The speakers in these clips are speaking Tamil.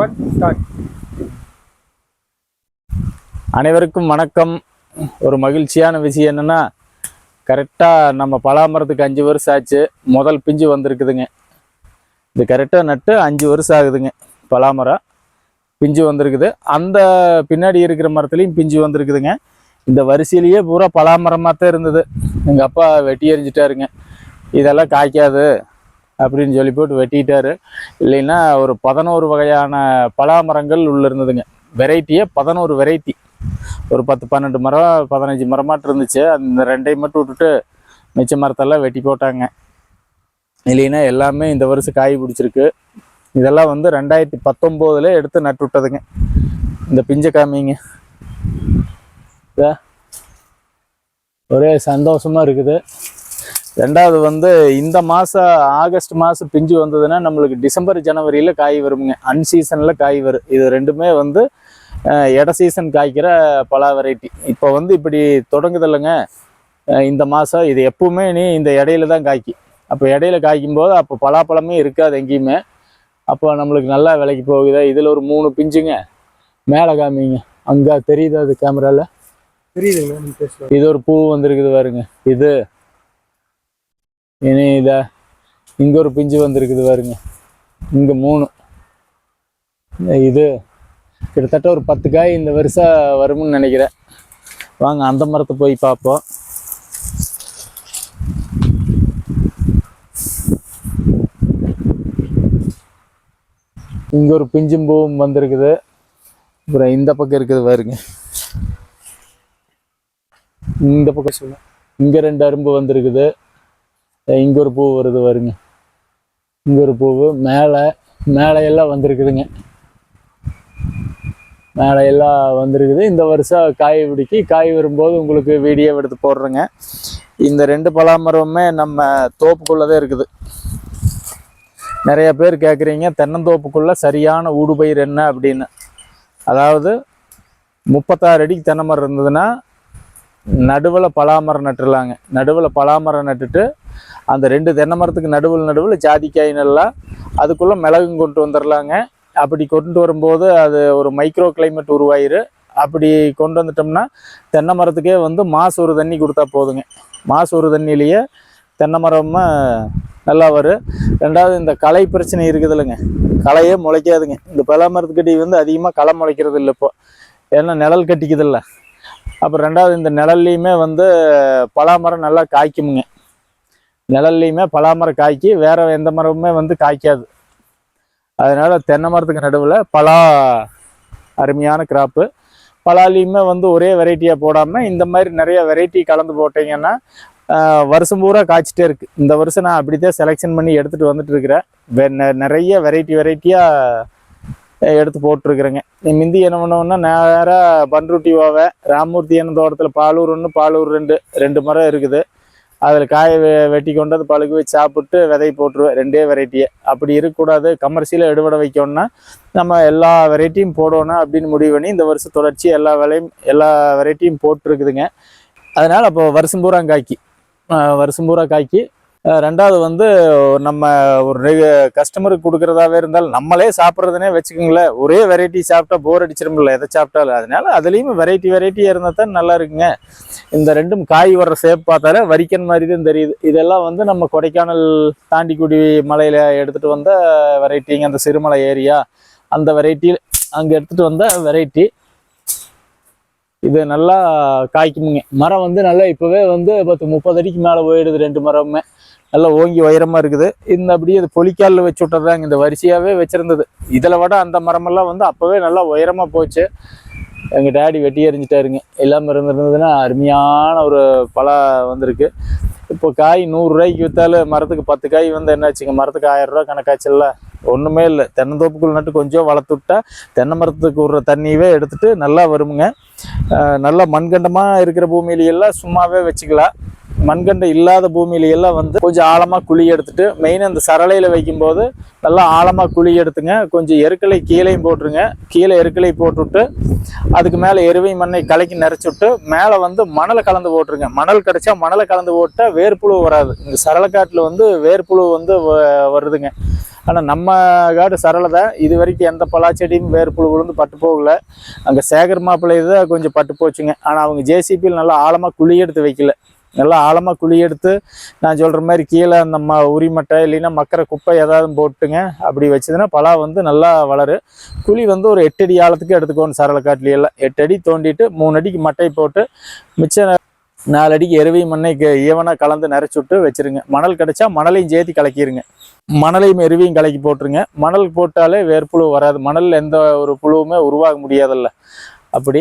ஒன் ஸ்டார்ட் அனைவருக்கும் வணக்கம். ஒரு மகிழ்ச்சியான விஷயம் என்னென்னா கரெக்டாக நம்ம பலாமரத்துக்கு அஞ்சு வருஷம் ஆச்சு. முதல் பிஞ்சு வந்திருக்குதுங்க. இது கரெக்டாக நட்டு அஞ்சு வருஷம் ஆகுதுங்க. பலாமரம் பிஞ்சு வந்திருக்குது. அந்த பின்னாடி இருக்கிற மரத்துலேயும் பிஞ்சு வந்திருக்குதுங்க. இந்த வரிசையிலேயே பூரா பலாமரமாக தான் இருந்தது. எங்கள் அப்பா வெட்டி எறிஞ்சிட்டாருங்க. இதெல்லாம் காய்க்காது. அப்படின்னு சொல்லி போட்டு வெட்டிட்டாரு. இல்லைன்னா ஒரு பதினோரு வகையான பலாமரங்கள் உள்ள இருந்ததுங்க. வெரைட்டியே பதினோரு வெரைட்டி ஒரு பத்து பன்னெண்டு மரம் பதினஞ்சு மரமாட்டு இருந்துச்சு. அந்த ரெண்டையும் மட்டும் விட்டுட்டு மிச்ச மரத்தெல்லாம் வெட்டி போட்டாங்க. இல்லைன்னா எல்லாமே இந்த வருஷம் காய் பிடிச்சிருக்கு. இதெல்லாம் வந்து ரெண்டாயிரத்தி பத்தொம்போதுல எடுத்து நட்டு விட்டதுங்க. இந்த பிஞ்ச காமிங்க. ஒரே சந்தோஷமா இருக்குது. ரெண்டாவது வந்து இந்த மாதம் ஆகஸ்ட் மாதம் பிஞ்சு வந்ததுன்னா நம்மளுக்கு டிசம்பர் ஜனவரியில் காய் வருமுங்க. அன்சீசனில் காய் வரும் இது ரெண்டுமே வந்து இட சீசன் காய்க்கிற பலா வெரைட்டி. இப்போ வந்து இப்படி தொடங்குது இல்லைங்க அஹ், இந்த மாதம் இது எப்பவுமே நீ இந்த இடையில தான் காய்க்கி. அப்போ இடையில காய்க்கும் போது அப்போ பலாப்பழமே இருக்காது எங்கேயுமே. அப்போ நம்மளுக்கு நல்லா விலைக்கு போகுதா. இதில் ஒரு மூணு பிஞ்சுங்க. மேலே காமிங்க. அங்கே தெரியுதா அது கேமராவில் தெரியுதுங்க இது ஒரு பூ வந்திருக்குது பாருங்க. இது இனி இதா இங்கே ஒரு பிஞ்சு வந்திருக்குது பாருங்க. இங்கே மூணு. இது கிட்டத்தட்ட ஒரு பத்து காய் இந்த வருஷம் வரும்னு நினைக்கிறேன். வாங்க அந்த மரத்தை போய் பார்ப்போம். இங்கே ஒரு பிஞ்சும் பூவும் வந்திருக்குது. அப்புறம் இந்த பக்கம் இருக்குது பாருங்க. இந்த பக்கம் சொல்ல இங்கே ரெண்டு அரும்பு வந்திருக்குது. இங்கே ஒரு பூ வருது வருங்க இங்கே ஒரு பூவு. மேலே மேலே எல்லாம் வந்திருக்குதுங்க. மேலே எல்லாம் வந்திருக்குது. இந்த வருஷம் காய் பிடிக்கி காய் வரும்போது உங்களுக்கு வீடியோ எடுத்து போடுறேங்க. இந்த ரெண்டு பலாமரமுமே நம்ம தோப்புக்குள்ளே இருக்குது. நிறைய பேர் கேட்குறீங்க தென்னந்தோப்புக்குள்ளே சரியான ஊடுபயிர் என்ன அப்படின்னு. அதாவது முப்பத்தாறு அடிக்கு தென்னை மரம் இருந்ததுன்னா நடுவில் பலாமரம் நட்டுலாங்க நடுவில் பலாமரம் நட்டுட்டு அந்த ரெண்டு தென்னை மரத்துக்கு நடுவில் நடுவில் ஜாதிக்காய் நல்லா அதுக்குள்ளே மிளகும் கொண்டு வந்துடலாங்க அப்படி கொண்டு வரும்போது அது ஒரு மைக்ரோ கிளைமேட் உருவாயிரு. அப்படி கொண்டு வந்துட்டோம்னா தென்னை மரத்துக்கே வந்து மாசு ஒரு தண்ணி கொடுத்தா போதுங்க. மாசு ஒரு தண்ணியிலேயே தென்னை மரமா நல்லா வரும் ரெண்டாவது இந்த களை பிரச்சனை இருக்குது இல்லைங்க களையே முளைக்காதுங்க. இந்த பலா மரத்துக்கடி வந்து அதிகமாக களை முளைக்கிறது இல்லை இப்போ. ஏன்னா நிழல் கட்டிக்குதில்ல. அப்புறம் ரெண்டாவது இந்த நிழல்லையுமே வந்து பலாமரம் நல்லா காய்க்குமுங்க. நிழல்லையுமே பலாமரம் காய்க்கி வேற எந்த மரமுமே வந்து காய்க்காது. அதனால தென்னை மரத்துக்கு நடுவில் பலா அருமையான கிராப்பு பலாலையுமே வந்து ஒரே வெரைட்டியாக போடாமல் இந்த மாதிரி நிறைய வெரைட்டி கலந்து போட்டிங்கன்னா வருஷம் பூரா காய்ச்சிட்டே இருக்குது இந்த வருஷம் நான் அப்படி தான் செலெக்ஷன் பண்ணி எடுத்துகிட்டு வந்துட்டு இருக்கிறேன். வெ- நெ- நிறைய வெரைட்டி வெரைட்டியாக எடுத்து போட்டிருக்கிறேங்க. மிந்தி என்ன பண்ணுவோம்னா நேராக பன்ருட்டி ஓவை ராமூர்த்தி என்ன தோட்டத்தில் பாலூர் ஒன்று பாலூர் ரெண்டு ரெண்டு மரம் இருக்குது. அதில் காய வெ- வெட்டி கொண்டு வந்து பழுகு வச்சு சாப்பிட்டு விதை போட்டுருவேன். ரெண்டே வெரைட்டியை அப்படி இருக்கக்கூடாது. கமர்ஷியலாக எடுபட வைக்கணும்னா நம்ம எல்லா வெரைட்டியும் போடணும் அப்படின்னு முடிவு பண்ணி இந்த வருஷம் தொடர்ச்சி எல்லா விலையும் எல்லா வெரைட்டியும் போட்டிருக்குதுங்க. அதனால் அப்போ வருஷம் பூரா காய்க்கி வருஷம் பூரா காய்க்கி ரெண்டாவது வந்து நம்ம ஒரு கஸ்டமருக்கு கொடுக்குறதாவே இருந்தாலும் நம்மளே சாப்பிட்றதுனே வச்சுக்கோங்களேன் ஒரே வெரைட்டி சாப்பிட்டா போர் அடிச்சிருமில்ல எதை சாப்பிட்டாலும். அதனால அதுலேயும் வெரைட்டி வெரைட்டியாக இருந்தால் தான் நல்லா இருக்குங்க. இந்த ரெண்டும் காய் வர்ற ஷேப் பார்த்தாலே வரிக்கன் மாதிரி தான் தெரியுது. இதெல்லாம் வந்து நம்ம கொடைக்கானல் தாண்டிக்குடி மலையில் எடுத்துகிட்டு வந்த வெரைட்டிங்க அந்த சிறுமலை ஏரியா. அந்த வெரைட்டி அங்கே எடுத்துகிட்டு வந்த வெரைட்டி இது நல்லா காய்க்குமுங்க. மரம் வந்து நல்லா இப்போவே வந்து பத்து முப்பது அடிக்கு மேலே போயிடுது ரெண்டு மரமுமே. நல்லா ஓங்கி உயரமா இருக்குது. இந்த அப்படியே இது பொலிக்காலில் வச்சு விட்டதாங்க இந்த வரிசையாகவே வச்சுருந்தது. இதில் விட அந்த மரமெல்லாம் வந்து அப்போவே நல்லா உயரமாக போச்சு. எங்கள் டேடி வெட்டி எறிஞ்சிட்டாருங்க. இல்லாமல் இருந்திருந்ததுன்னா அருமையான ஒரு பலா வந்திருக்கு. இப்போ காய் நூறுரூவாய்க்கு விற்றாலும் மரத்துக்கு பத்து காய் வந்து என்னாச்சுங்க? மரத்துக்கு ஆயிரம் ரூபா கணக்காச்சுல்ல? ஒன்றுமே இல்லை. தென்னந்தோப்புக்குள்ள நட்டு கொஞ்சம் வளர்த்து விட்டா தென்னை மரத்துக்கு விடுற தண்ணியவே எடுத்துகிட்டு நல்லா வருமுங்க. நல்லா மண்கண்டமாக இருக்கிற பூமியிலையெல்லாம் சும்மாவே வச்சுக்கலாம். மண்கண்டம் இல்லாத பூமியிலையெல்லாம் வந்து கொஞ்சம் ஆழமாக குழி எடுத்துட்டு மெயின் அந்த சரளையில் வைக்கும்போது நல்லா ஆழமாக குழி எடுத்துங்க. கொஞ்சம் எருக்களை கீழையும் போட்டுருங்க. கீழே எருக்களை போட்டுவிட்டு அதுக்கு மேலே எருவை மண்ணை கலக்கி நிறச்சி விட்டு மேலே வந்து மணலை கலந்து போட்டுருங்க. மணல் கிடச்சா மணலை கலந்து போட்டால் வேர்ப்புழு வராது. இந்த சரளக்காட்டில் வந்து வேர்ப்புழு வந்து வ- வருதுங்க. ஆனால் நம்ம காடு சரளை இது வரைக்கும் எந்த பலாச்செடியும் வேர்ப்புழு விழுந்து பட்டு போகல. அங்கே சேகர் மாப்பிள்ளை தான் கொஞ்சம் பட்டு போச்சுங்க. ஆனால் அவங்க ஜேசிபியில் நல்லா ஆழமாக குழி எடுத்து வைக்கல. நல்லா ஆழமாக குழி எடுத்து நான் சொல்கிற மாதிரி கீழே நம்ம உரிமட்டை இல்லைன்னா மக்கிற குப்பை ஏதாவது போட்டுங்க. அப்படி வச்சதுன்னா பலா வந்து நல்லா வளரும் குழி வந்து ஒரு எட்டு அடி ஆழத்துக்கு எடுத்துக்கோணும் சரளை காட்டிலையெல்லாம் எட்டு அடி தோண்டிட்டு மூணு அடிக்கு மட்டை போட்டு மிச்சம் நாலு அடிக்கு எருவி மண்ணை ஈவனாக கலந்து நிறச்சி விட்டு வச்சிருங்க. மணல் கிடைச்சா மணலையும் சேர்த்து கலக்கிருங்க. மணலையும் எருவியும் கலக்கி போட்டுருங்க. மணல் போட்டாலே வேர்ப்புழு வராது. மணலில் எந்த ஒரு புழுவுமே உருவாக முடியாதல்ல. அப்படி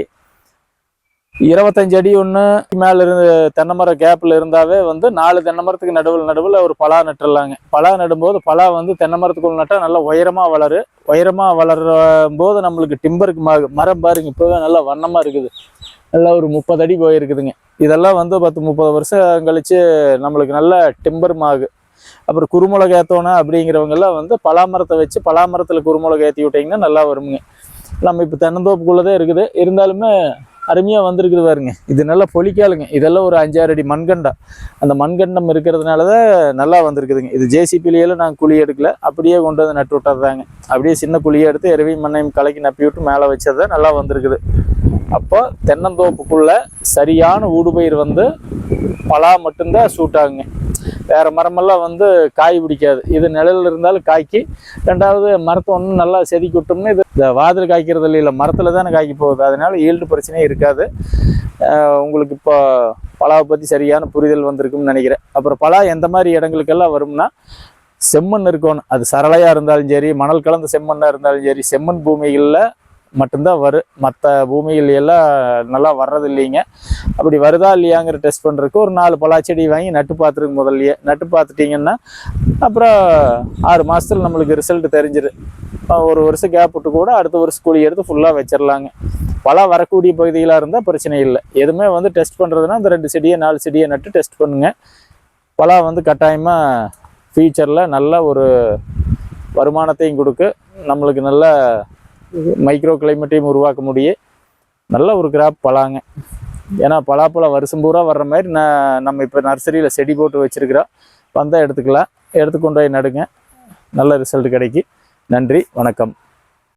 இருபத்தஞ்சு அடி ஒன்று மேலே இருந்து தென்னை மரம் கேப்பில் இருந்தாவே வந்து நாலு தென்னை மரத்துக்கு நடுவில் நடுவில் ஒரு பலா நட்டுடலாங்க பலா நடும்போது பலா வந்து தென்னை மரத்துக்குள்ள நட்டால் நல்லா உயரமாக வளரு. உயரமாக வளர போது நம்மளுக்கு டிம்பருக்கு மரம் பாருங்க இப்போவே நல்லா வண்ணமாக இருக்குது. நல்லா ஒரு முப்பது அடி போயிருக்குதுங்க. இதெல்லாம் வந்து பத்து முப்பது வருஷம் கழிச்சு நம்மளுக்கு நல்ல டிம்பர் மாகு அப்புறம் குருமுளகு ஏற்றோணும் அப்படிங்கிறவங்கெல்லாம் வந்து பலாமரத்தை வச்சு பலாமரத்தில் குருமுளகு ஏற்றி விட்டிங்கன்னா நல்லா வருமுங்க. நம்ம இப்போ தென்னந்தோப்புக்குள்ளதே இருக்குது. இருந்தாலுமே அருமையாக வந்திருக்குது பாருங்க. இது நல்லா பொலிக்காலுங்க. இதெல்லாம் ஒரு அஞ்சாறு அடி மண்கண்டம் அந்த மண்கண்டம் இருக்கிறதுனால தான் நல்லா வந்திருக்குதுங்க. இது ஜேசிபிலேயெல்லாம் நாங்கள் குழி எடுக்கல. அப்படியே கொண்டு வந்து நட்டு விட்டுறதாங்க அப்படியே சின்ன குழியை எடுத்து எருவி மண்ணையும் கலக்கி நப்பி விட்டு மேலே வச்சது தான் நல்லா வந்திருக்குது. அப்போ தென்னந்தோப்புக்குள்ளே சரியான ஊடுபயிர் வந்து பலா மட்டும்தான் சூட் ஆகுங்க வேறு மரமெல்லாம் வந்து காய் பிடிக்காது. இது நிழலில் இருந்தாலும் காய்க்கு. ரெண்டாவது மரத்தை ஒன்று நல்லா செதுக்கி விட்டோம்னா இது இந்த வாதில் காய்க்கிறது இல்லை மரத்தில் தானே காய்க்கி போகுது. அதனால ஈல்டு பிரச்சனையே இருக்காது. உங்களுக்கு இப்போ பலாவை பற்றி சரியான புரிதல் வந்திருக்கும்னு நினைக்கிறேன். அப்புறம் பலா எந்த மாதிரி இடங்களுக்கெல்லாம் வரும்னா செம்மண் இருக்கணும். அது சரளையாக இருந்தாலும் சரி மணல் கலந்த செம்மண்ணாக இருந்தாலும் சரி செம்மண் பூமிகளில் மட்டும்தான் வரும் மற்ற பூமிகள் எல்லாம் நல்லா வர்றது இல்லைங்க அப்படி வருதா இல்லையாங்கிற டெஸ்ட் பண்ணுறதுக்கு ஒரு நாலு பலாச்செடி வாங்கி நட்டு பார்த்துருக்கு முதல்லையே. நட்டு பார்த்துட்டிங்கன்னா அப்புறம் ஆறு மாதத்துல நம்மளுக்கு ரிசல்ட் தெரிஞ்சிரு. ஒரு வருஷம் கேப் விட்டு கூட அடுத்த வருஷம் கூலி எடுத்து ஃபுல்லாக வச்சிடலாங்க பலா வரக்கூடிய பகுதிகளாக இருந்தால் பிரச்சனை இல்லை. எதுவுமே வந்து டெஸ்ட் பண்ணுறதுனா அந்த ரெண்டு செடியை நாலு செடியை நட்டு டெஸ்ட் பண்ணுங்க. பலா வந்து கட்டாயமாக ஃபியூச்சரில் நல்ல ஒரு வருமானத்தையும் கொடுக்கு. நம்மளுக்கு நல்ல மைக்ரோ கிளைமேட்டையும் உருவாக்க முடியும் நல்ல ஒரு கிராப் பலாங்க ஏன்னா பலாப்பழம் வருஷம் பூரா வர்ற மாதிரி நான் நம்ம இப்போ நர்சரியில் செடி போட்டு வச்சுருக்கிறோம் வந்தால் எடுத்துக்கலாம். எடுத்து கொண்டு போய் நடுங்க. நல்ல ரிசல்ட் கிடைக்கும் நன்றி. வணக்கம்.